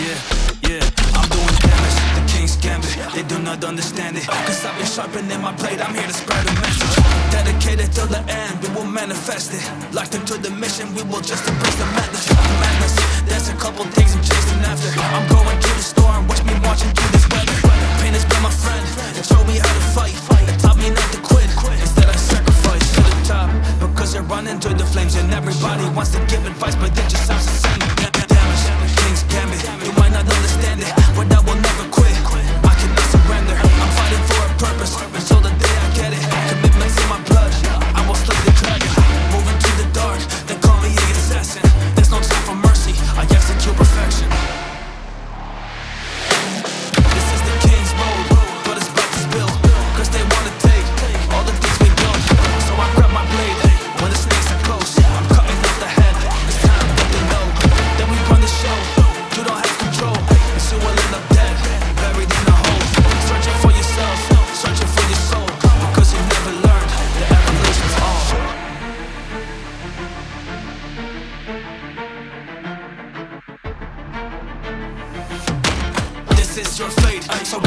Yeah, yeah, I'm doing damage. The king's gambit, they do not understand it. Cause I've been sharpening my blade, I'm here to spread a message. Dedicated till the end, we will manifest it. Locked into the mission, we will just embrace the madness. Madness, there's a couple things I'm chasing after. I'm going to the store and watch me marching through this weather. Pain has been my friend, it showed me how to fight. It taught me not to quit, instead I sacrifice to the top. Because you're running through the flames and everybody wants to give advice, but it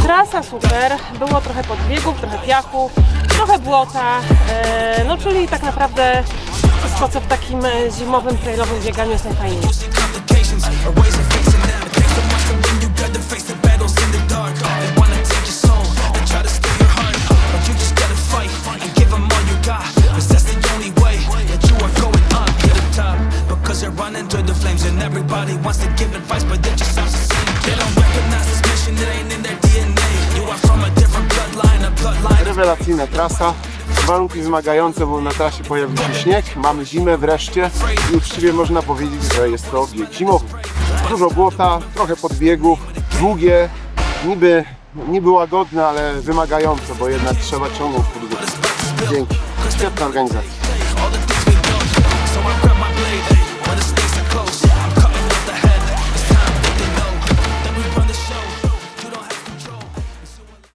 Trasa super, było trochę podbiegów, trochę piachu, trochę błota, e, no czyli tak naprawdę wszystko co w takim e, zimowym trailowym bieganiu jest najfajniejsze. The flames and everybody wants to give advice, but just. They don't recognize this mission, it ain't in their DNA. You are from a different bloodline, a bloodline. Rewelacyjna trasa. Warunki wymagające, bo na trasie pojawił się śnieg. Mamy zimę wreszcie i uczciwie można powiedzieć, że jest to bieg zimowy. Dużo błota, trochę podbiegów, długie, niby, niby łagodne, ale wymagające, bo jednak trzeba ciągnąć po długo. Dzięki. Świetna organizacja.